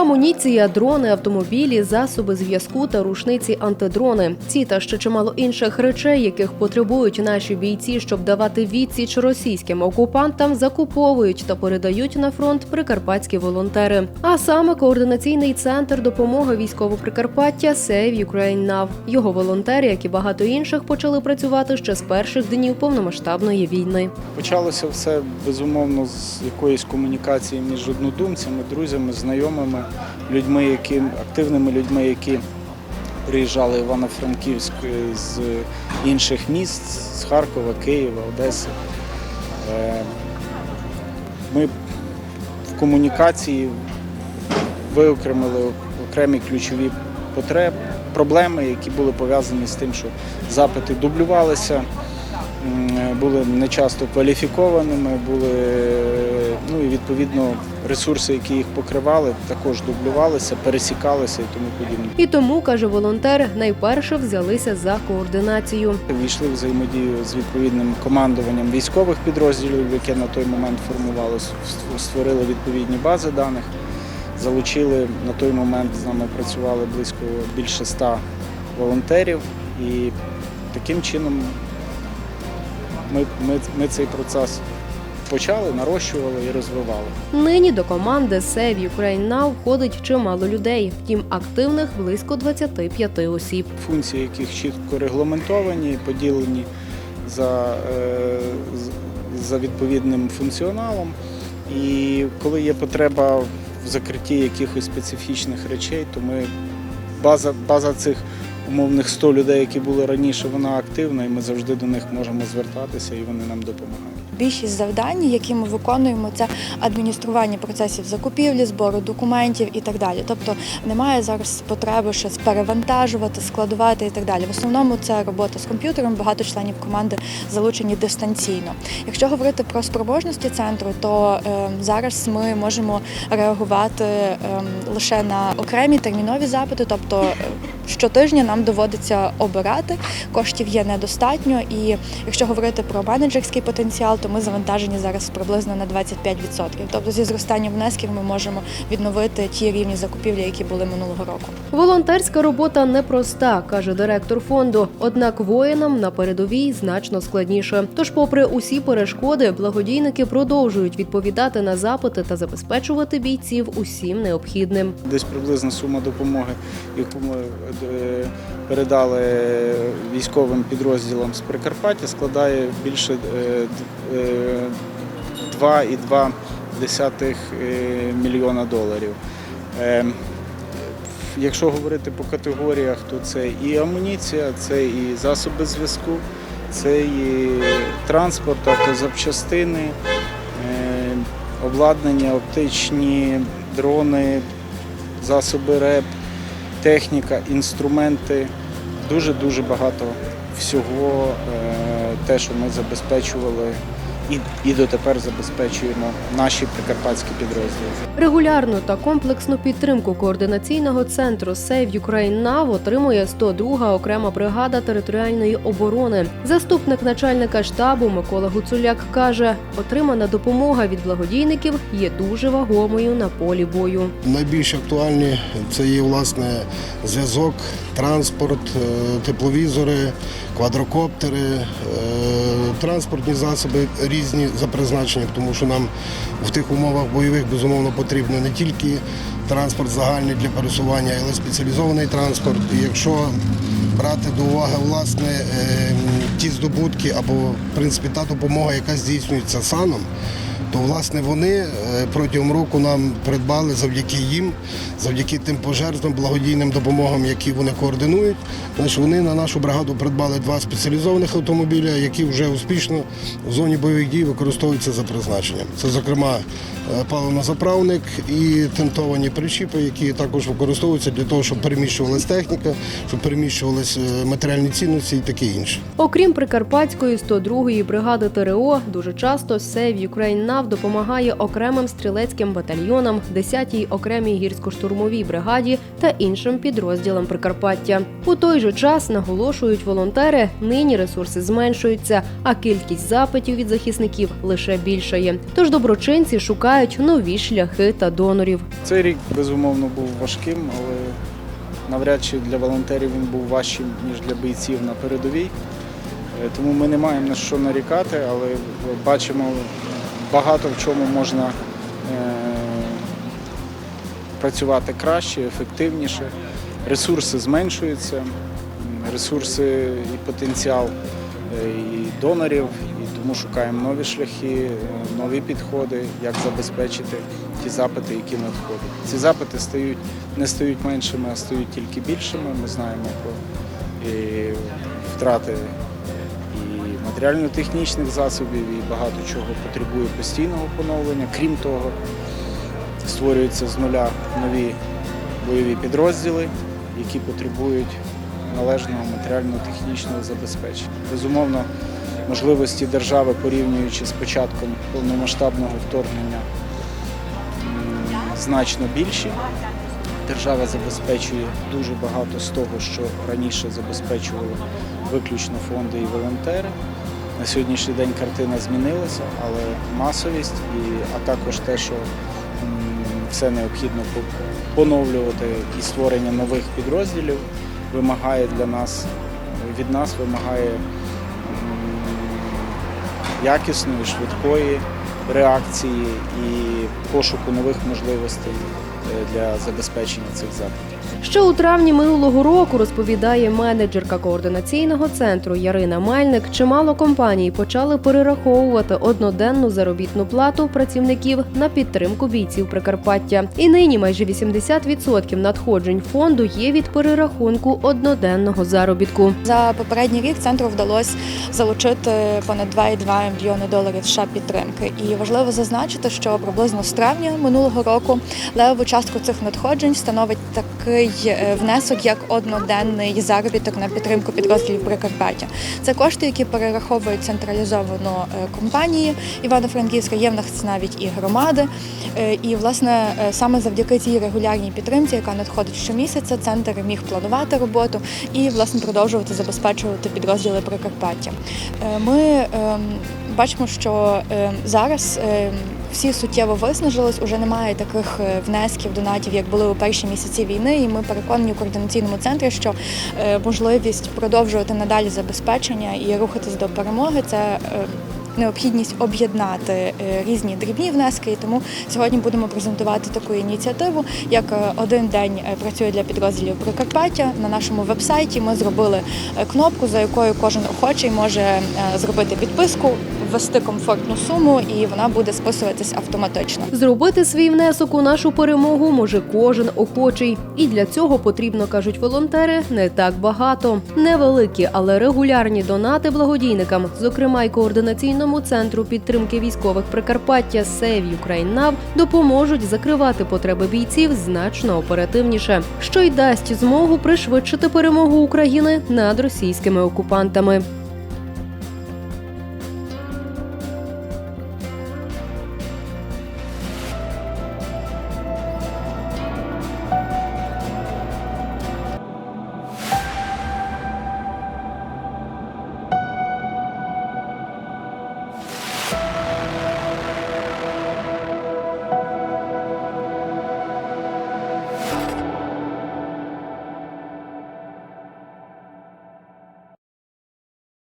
Амуніція, дрони, автомобілі, засоби зв'язку та рушниці антидрони. Ці та ще чимало інших речей, яких потребують наші бійці, щоб давати відсіч російським окупантам, закуповують та передають на фронт прикарпатські волонтери. А саме координаційний центр допомоги військово Прикарпаття Save Ukraine Now. Його волонтери, як і багато інших, почали працювати ще з перших днів повномасштабної війни. Почалося все безумовно з якоїсь комунікації між однодумцями, друзями, знайомими, людьми, які активними людьми, які приїжджали в Івано-Франківськ з інших міст, з Харкова, Києва, Одеси. Е, Ми в комунікації виокремили окремі ключові потреби, проблеми, які були пов'язані з тим, що запити дублювалися, були нечасто кваліфікованими, були ну і відповідно ресурси, які їх покривали, також дублювалися, пересікалися і тому подібне. І тому каже волонтер, найперше взялися за координацію. Війшли в взаємодію з відповідним командуванням військових підрозділів, яке на той момент формувалось, створили відповідні бази даних, залучили на той момент з нами працювали близько більше ста волонтерів, і таким чином ми, ми, ми цей процес почали, нарощували і розвивали. Нині до команди Save Ukraine Now входить чимало людей, втім активних близько 25 осіб. функції яких чітко регламентовані, поділені за, е, за відповідним функціоналом. І коли є потреба в закритті якихось специфічних речей, то ми база, база цих умовних 100 людей, які були раніше, вона активна, і ми завжди до них можемо звертатися, і вони нам допомагають. Більшість завдань, які ми виконуємо, це адміністрування процесів закупівлі, збору документів і так далі. Тобто немає зараз потреби щось перевантажувати, складувати і так далі. В основному це робота з комп'ютером. Багато членів команди залучені дистанційно. Якщо говорити про спроможності центру, то е, зараз ми можемо реагувати е, лише на окремі термінові запити, тобто е, щотижня нам доводиться обирати. Коштів є недостатньо, і якщо говорити про менеджерський потенціал, то ми завантажені зараз приблизно на 25%. Тобто зі зростанням внесків ми можемо відновити ті рівні закупівлі, які були минулого року. Волонтерська робота непроста, каже директор фонду. Однак воїнам на передовій значно складніше. Тож, попри усі перешкоди, благодійники продовжують відповідати на запити та забезпечувати бійців усім необхідним. Десь приблизна сума допомоги, яку ми передали військовим підрозділам з Прикарпаття, складає більше е, д- е, 2,2 е, мільйона доларів. Е, Якщо говорити по категоріях, то це і амуніція, це і засоби зв'язку, це і транспорт, автозапчастини, е, обладнання, оптичні дрони, засоби РЕП, техніка, інструменти. Дуже-дуже багато всього, е, те, що ми забезпечували і, і дотепер забезпечуємо наші прикарпатські підрозділи. Регулярну та комплексну підтримку координаційного центру Save Ukraine Now отримує 102 окрема бригада територіальної оборони. Заступник начальника штабу Микола Гуцуляк каже, отримана допомога від благодійників є дуже вагомою на полі бою. Найбільш актуальні це є власне зв'язок, транспорт, е, тепловізори, квадрокоптери, е, транспортні засоби різні за призначенням, тому що нам в тих умовах бойових безумовно потрібно не тільки транспорт загальний для пересування, але й спеціалізований транспорт. І якщо брати до уваги власне е, ті здобутки або в принципі та допомога, яка здійснюється саном, то власне вони е, протягом року нам придбали завдяки їм, завдяки тим пожертвам, благодійним допомогам, які вони координують. Значить, вони на нашу бригаду придбали два спеціалізованих автомобіля, які вже успішно в зоні бойових дій використовуються за призначенням. Це, зокрема, е, паливнозаправник і тентовані причіпи, які також використовуються для того, щоб переміщувалась техніка, щоб переміщувалися е, матеріальні цінності і таке інше. Окрім Прикарпатської 102-ї бригади ТРО, дуже часто Save Ukraine NAV допомагає окремим стрілецьким батальйонам, 10-й окремій гірсько-штурмовій бригаді та іншим підрозділам Прикарпаття. У той же час наголошують волонтери, нині ресурси зменшуються, а кількість запитів від захисників лише більшає. Тож доброчинці шукають нові шляхи та донорів. Цей рік, безумовно, був важким, але навряд чи для волонтерів він був важчим, ніж для бійців на передовій. Е, Тому ми не маємо на що нарікати, але бачимо багато в чому можна е, працювати краще, ефективніше. Ресурси зменшуються, ресурси і потенціал е, і донорів, і тому шукаємо нові шляхи, е, нові підходи, як забезпечити ті запити, які надходять. Ці запити стають, не стають меншими, а стають тільки більшими. Ми знаємо про і втрати матеріально-технічних засобів, і багато чого потребує постійного поновлення. Крім того, створюються з нуля нові бойові підрозділи, які потребують належного матеріально-технічного забезпечення. Безумовно, можливості держави, порівнюючи з початком повномасштабного вторгнення, значно більші. Держава забезпечує дуже багато з того, що раніше забезпечували виключно фонди і волонтери. На сьогоднішній день картина змінилася, але масовість, і, а також те, що все необхідно поновлювати і створення нових підрозділів вимагає для нас, від нас вимагає якісної, швидкої реакції і пошуку нових можливостей е, для забезпечення цих запитів. Ще у травні минулого року розповідає менеджерка координаційного центру Ярина Мельник. Чимало компаній почали перераховувати одноденну заробітну плату працівників на підтримку бійців Прикарпаття. І нині майже 80% надходжень фонду є від перерахунку одноденного заробітку. За попередній рік центру вдалося залучити понад 2,2 мільйони доларів США підтримки. І важливо зазначити, що приблизно з травня минулого року левову частку цих надходжень становить такий е, внесок, як одноденний заробіток на підтримку підрозділів Прикарпаття. Це кошти, які перераховують централізовано е, компанії Івано-Франківська, є в нас навіть і громади. Е, І власне саме завдяки цій регулярній підтримці, яка надходить щомісяця, центр міг планувати роботу і власне продовжувати забезпечувати підрозділи Прикарпаття. Ми ем, бачимо, що ем, зараз ем, всі суттєво виснажились, уже немає таких е, внесків, донатів, як були у перші місяці війни. І ми переконані у координаційному центрі, що е, можливість продовжувати надалі забезпечення і рухатись до перемоги це. е, Необхідність об'єднати різні дрібні внески, і тому сьогодні будемо презентувати таку ініціативу, як один день працює для підрозділів Прикарпаття. На нашому вебсайті ми зробили кнопку, за якою кожен охочий може зробити підписку, ввести комфортну суму, і вона буде списуватись автоматично. Зробити свій внесок у нашу перемогу може кожен охочий, і для цього потрібно, кажуть волонтери, не так багато. Невеликі, але регулярні донати благодійникам, зокрема й координаційному центру підтримки військових Прикарпаття Save Ukraine NAV, допоможуть закривати потреби бійців значно оперативніше, що й дасть змогу пришвидшити перемогу України над російськими окупантами.